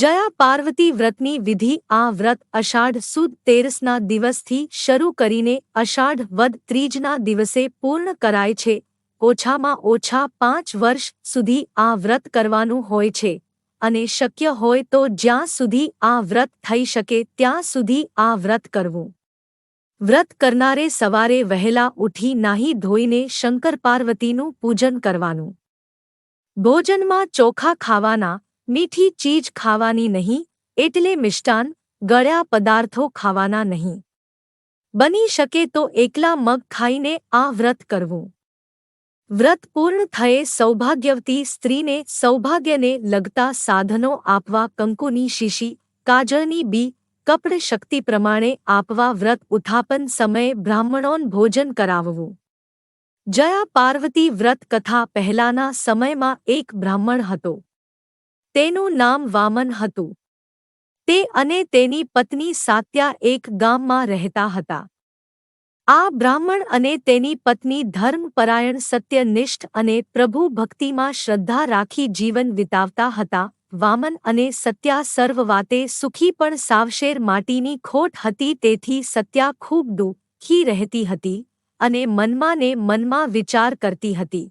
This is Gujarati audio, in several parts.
જયા પાર્વતી વ્રતની વિધિ આ વ્રત અષાઢ સુદ તેરસના દિવસથી શરૂ કરીને અષાઢ વદ ત્રીજના દિવસે પૂર્ણ કરાય છે. ઓછામાં ઓછા પાંચ વર્ષ સુધી આ વ્રત કરવાનું હોય છે. અને શક્ય હોય તો જ્યાં સુધી આ વ્રત થઈ શકે ત્યાં સુધી આ વ્રત કરવું. વ્રત કરનારે સવારે વહેલા ઉઠી નાહી ધોઈને શંકર પાર્વતીનું પૂજન કરવાનું. ભોજનમાં ચોખા ખાવાના મીઠી ચીજ ખાવાની નહીં, એટલે મિષ્ટાન, ગળ્યા પદાર્થો ખાવાના નહીં. બની શકે તો એકલા મગ ખાઈને આ વ્રત કરવું. વ્રત પૂર્ણ થયે સૌભાગ્યવતી સ્ત્રીને સૌભાગ્યને લગતા સાધનો આપવા કંકુની શીશી, કાજળની બી, કપડ શક્તિ પ્રમાણે આપવા વ્રત ઉત્થાપન સમયે બ્રાહ્મણોન ભોજન કરાવવું. જયા પાર્વતી વ્રત કથા પહેલાના સમયમાં એક બ્રાહ્મણ હતો. તેનું નામ વામન હતું. તે અને તેની પત્ની સાત્યા એક ગામમાં રહેતા હતા. આ બ્રાહ્મણ અને તેની પત્ની ધર્મપરાયણ સત્યનિષ્ઠ અને પ્રભુ ભક્તિમાં શ્રદ્ધા રાખી જીવન વિતાવતા હતા. વામન અને સત્યા સર્વ વાતે સુખી પણ સાવશેર માટીની ખોટ હતી તેથી સત્યા ખૂબ દુઃખી રહેતી હતી અને મનમાં ને મનમાં વિચાર કરતી હતી.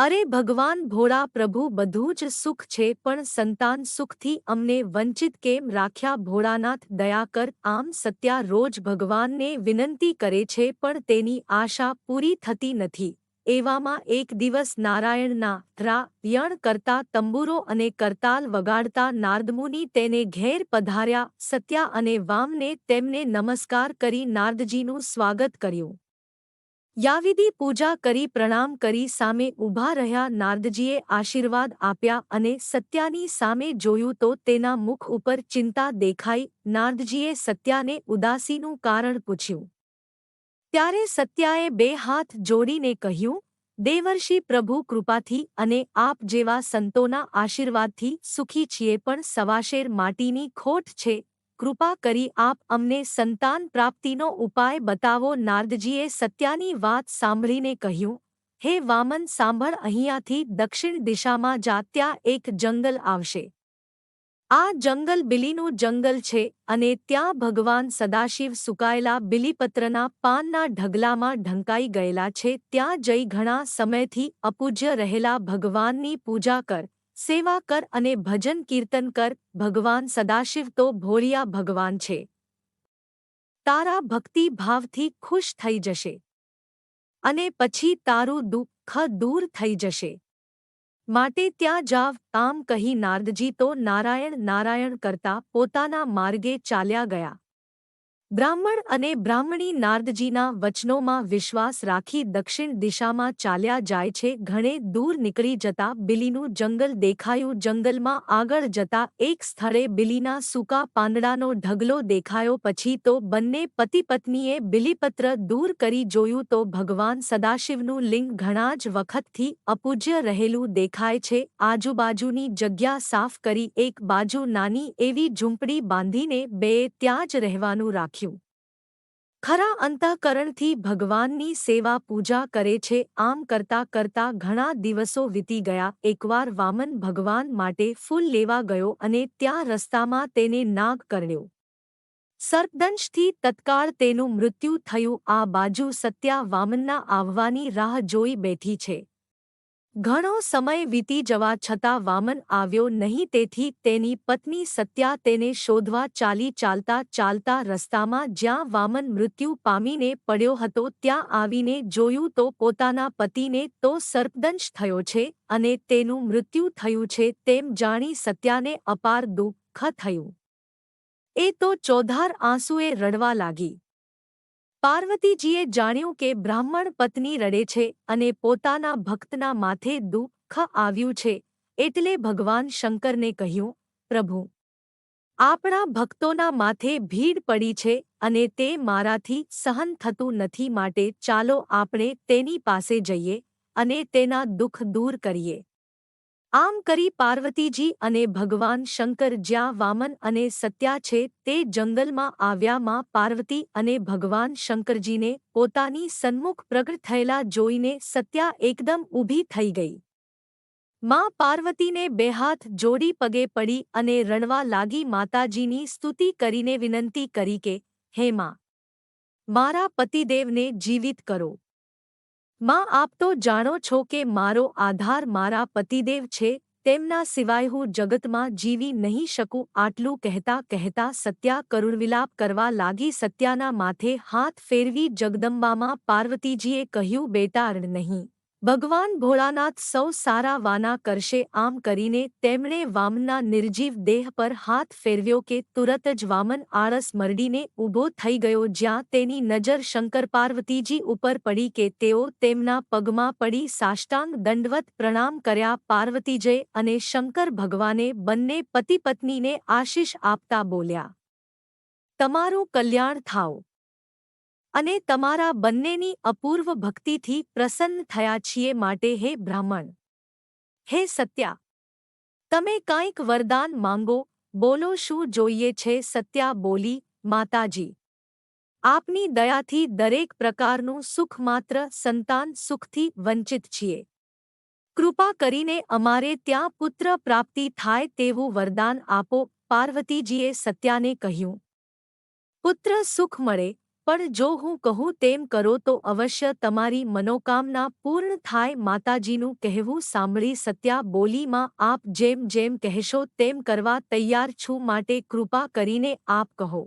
અરે ભગવાન ભોળા પ્રભુ, બધું જ સુખ છે, પણ સંતાન સુખથી અમને વંચિત કેમ રાખ્યા? ભોળાનાથ, દયા કર, આમ સત્યા રોજ ભગવાનને વિનંતી કરે છે, પણ તેની આશા પૂરી થતી નથી. એવામાં એક દિવસ નારાયણના રાયણ કરતા તંબુરો અને કરતાલ વગાડતા નારદમુનિ તેને ઘેર પધાર્યા. સત્યા અને વામને તેમને નમસ્કાર કરી નારદજીનું સ્વાગત કર્યું. યાવિધિ પૂજા કરી, પ્રણામ કરી, સામે ઊભા રહ્યા નારદજીએ આશીર્વાદ આપ્યા અને સત્યાની સામે જોયું તો તેના મુખ ઉપર ચિંતા દેખાઈ. નારદજીએ સત્યાને ઉદાસીનું કારણ પૂછ્યું. ત્યારે સત્યાએ બે હાથ જોડીને કહ્યું, દેવર્ષિ પ્રભુ કૃપાથી અને આપ જેવા સંતોના આશીર્વાદથી સુખી છીએ પણ સવાશેર માટીની ખોટ છે. કૃપા કરી આપ અમને સંતાન પ્રાપ્તિનો ઉપાય બતાવો. નારદજીએ સત્યાની વાત સાંભળીને કહ્યું, હે વામન, સાંભળ, અહીંયાથી દક્ષિણ દિશામાં જા ત્યાં એક જંગલ આવશે. આ જંગલ બિલીનું જંગલ છે અને ત્યાં ભગવાન સદાશિવ સુકાયેલા બિલીપત્રના પાનના ઢગલામાં ઢંકાઈ ગયેલા છે. ત્યાં જઈ ઘણા સમયથી અપૂજ્ય રહેલા ભગવાનની પૂજા કર. સેવા કર અને ભજન કીર્તન કર, ભગવાન સદાશિવ તો ભોળિયા ભગવાન છે. તારા ભક્તિ ભાવથી ખુશ થઈ જશે. અને પછી તારું દુઃખ દૂર થઈ જશે. માટે ત્યાં જાવ આમ કહી નારદજી તો નારાયણ નારાયણ કરતા પોતાના માર્ગે ચાલ્યા ગયા. બ્રાહ્મણ અને બ્રાહ્મણી નારદજીના વચનોમાં વિશ્વાસ રાખી દક્ષિણ દિશામાં ચાલ્યા જાય છે. ઘણે દૂર નીકળી જતા બિલીનું જંગલ દેખાયું. જંગલમાં આગળ જતા એક સ્થળે બિલીના સૂકા પાંદડાનો ઢગલો દેખાયો. પછી તો બંને પતિ પત્નીએ બિલીપત્ર દૂર કરી જોયું તો ભગવાન સદાશિવનું લિંગ ઘણા જ વખતથી અપૂજ્ય રહેલું દેખાય છે. આજુબાજુની જગ્યા સાફ કરી એક બાજુ નાની એવી ઝૂંપડી બાંધીને બે ત્યાં જ રહેવાનું રાખ્યું. ખરા અંતઃકરણથી ભગવાનની સેવા પૂજા કરે છે. આમ કરતા કરતા ઘણા દિવસો વીતી ગયા. એકવાર વામન ભગવાન માટે ફૂલ લેવા ગયો અને ત્યાં રસ્તામાં તેને નાગ કરણ્યો સર્પદંશથી તત્કાળ તેનું મૃત્યુ થયું. આ બાજુ સત્યા વામનના આવવાની રાહ જોઈ બેઠી છે. ઘણો સમય વીતી જવા છતાં વામન આવ્યો નહીં તેથી તેની પત્ની સત્યા તેને શોધવા ચાલી ચાલતા ચાલતા રસ્તામાં જ્યાં વામન મૃત્યુ પામીને પડ્યો હતો ત્યાં આવીને જોયું તો પોતાના પતિને તો સર્પદંશ થયો છે અને તેનું મૃત્યુ થયું છે તેમ જાણી સત્યાને અપાર દુઃખ થયું. એ તો ચોધાર આંસુએ રડવા લાગી. પાર્વતીજીએ જાણ્યું કે બ્રાહ્મણ પત્ની રડે છે અને પોતાના ભક્તના માથે દુઃખ આવ્યું છે એટલે ભગવાન શંકરને કહ્યું, પ્રભુ, આપણા ભક્તોના માથે ભીડ પડી છે અને તે મારાથી સહન થતું નથી માટે ચાલો આપણે તેની પાસે જઈએ અને તેના દુઃખ દૂર કરીએ. આમ કરી પાર્વતીજી અને ભગવાન શંકર જ્યાં વામન અને સત્યા છે તે જંગલમાં આવ્યામાં પાર્વતી અને ભગવાન શંકરજીને પોતાની સન્મુખ પ્રગટ થયેલા જોઈને સત્યા એકદમ ઊભી થઈ ગઈ. માં પાર્વતીને બે હાથ જોડી પગે પડી અને રણવા લાગી માતાજીની સ્તુતિ કરીને વિનંતી કરી કે, હે માં, મારા પતિદેવને જીવિત કરો. માં, આપ તો જાણો છો કે મારો આધાર મારા પતિદેવ છે, તેમના સિવાય હું જગતમાં જીવી નહીં શકું આટલું કહેતા કહેતા સત્યા કરુણવિલાપ કરવા લાગી સત્યાના માથે હાથ ફેરવી જગદંબામાં પાર્વતીજીએ કહ્યું બેટા નહીં. ભગવાન ભોળાનાથ સૌ સારા વાના કરશે આમ કરીને તેમણે વામનના નિર્જીવ દેહ પર હાથ ફેરવ્યો કે તુરત જ વામન આળસ મરડીને ઊભો થઈ ગયો જ્યાં તેની નજર શંકર પાર્વતીજી ઉપર પડી કે તેઓ તેમના પગમાં પડી સાષ્ટાંગ દંડવત પ્રણામ કર્યા પાર્વતીજય અને શંકર ભગવાને બંને પતિ પત્નીને આશીષ આપતા બોલ્યા, તમારું કલ્યાણ થાવ. અને તમારા બંનેની અપૂર્વ ભક્તિથી પ્રસન્ન થયા છીએ માટે હે બ્રાહ્મણ. હે સત્યા, તમે કાંઈક વરદાન માંગો, બોલો શું જોઈએ છે સત્યા બોલી, માતાજી. આપની દયાથી દરેક પ્રકારનું સુખ માત્ર સંતાન સુખથી વંચિત છીએ. કૃપા કરીને અમારે ત્યાં પુત્ર પ્રાપ્તિ થાય તેવું વરદાન આપો, પાર્વતીજીએ સત્યાને કહ્યું. પુત્ર સુખ મળે પણ જો હું કહું તેમ કરો તો અવશ્ય તમારી મનોકામના પૂર્ણ થાય. માતાજીનું કહેવું સાંભળી સત્યા બોલીમાં, આપ જેમ જેમ કહેશો તેમ કરવા તૈયાર છું. માટે કૃપા કરીને આપ કહો.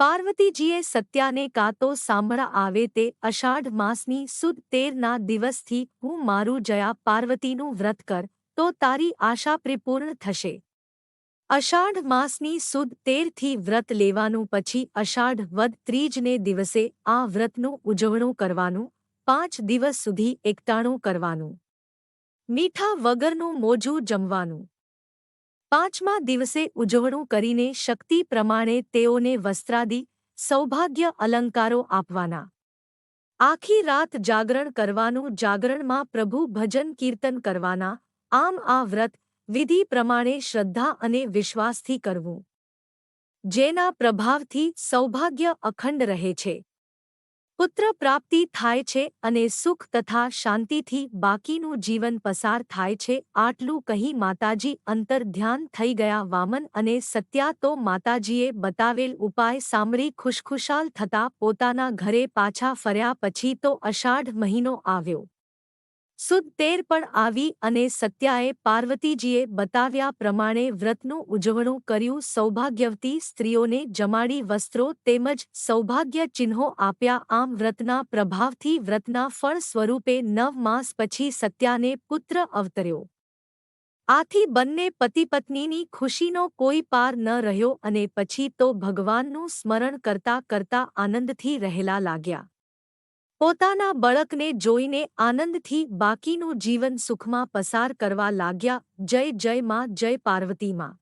પાર્વતીજીએ સત્યાને કાં તો સાંભળા આવે તે અષાઢ માસની સુદ તેરના દિવસથી હું મારું જયા પાર્વતીનું વ્રત કર, તો તારી આશા પરિપૂર્ણ થશે. અષાઢ માસની સુદ તેરથી વ્રત લેવાનું પછી અષાઢ વદ ત્રીજને દિવસે આ વ્રતનું ઉજવણું કરવાનું, પાંચ દિવસ સુધી એકટાણું કરવાનું. મીઠા વગરનું મોજું જમવાનું. પાંચમા દિવસે ઉજવણું કરીને શક્તિ પ્રમાણે તેઓને વસ્ત્રાદિ, સૌભાગ્ય અલંકારો આપવાના. આખી રાત જાગરણ કરવાનું, જાગરણમાં પ્રભુ ભજન કીર્તન કરવાના, આમ આ વ્રત વિધિ પ્રમાણે શ્રદ્ધા અને વિશ્વાસથી કરવું. જેના પ્રભાવથી સૌભાગ્ય અખંડ રહે છે. પુત્ર પ્રાપ્તિ થાય છે અને સુખ તથા શાંતિથી બાકીનું જીવન પસાર થાય છે આટલું કહી માતાજી અંતર ધ્યાન થઈ ગયા વામન અને સત્યા તો માતાજીએ બતાવેલ ઉપાય સાંભળી ખુશખુશાલ થતા પોતાના ઘરે પાછા ફર્યા પછી તો અષાઢ મહિનો આવ્યો. સુદ તેર પણ આવી અને સત્યાએ પાર્વતીજીએ બતાવ્યા પ્રમાણે વ્રતનું ઉજવણું કર્યું. સૌભાગ્યવતી સ્ત્રીઓને જમાડી વસ્ત્રો તેમજ સૌભાગ્ય ચિહ્નો આપ્યા. આમ વ્રતના પ્રભાવથી વ્રતના ફળ સ્વરૂપે નવ માસ પછી સત્યાને પુત્ર અવતર્યો. આથી બંને પતિપત્નીની ખુશીનો કોઈ પાર ન રહ્યો અને પછી તો ભગવાનનું સ્મરણ કરતા કરતા આનંદથી રહેલા લાગ્યા. પોતાના બળકને જોઈને આનંદથી બાકીનું જીવન સુખમાં પસાર કરવા લાગ્યા, જય જય માં, જય પાર્વતીમાં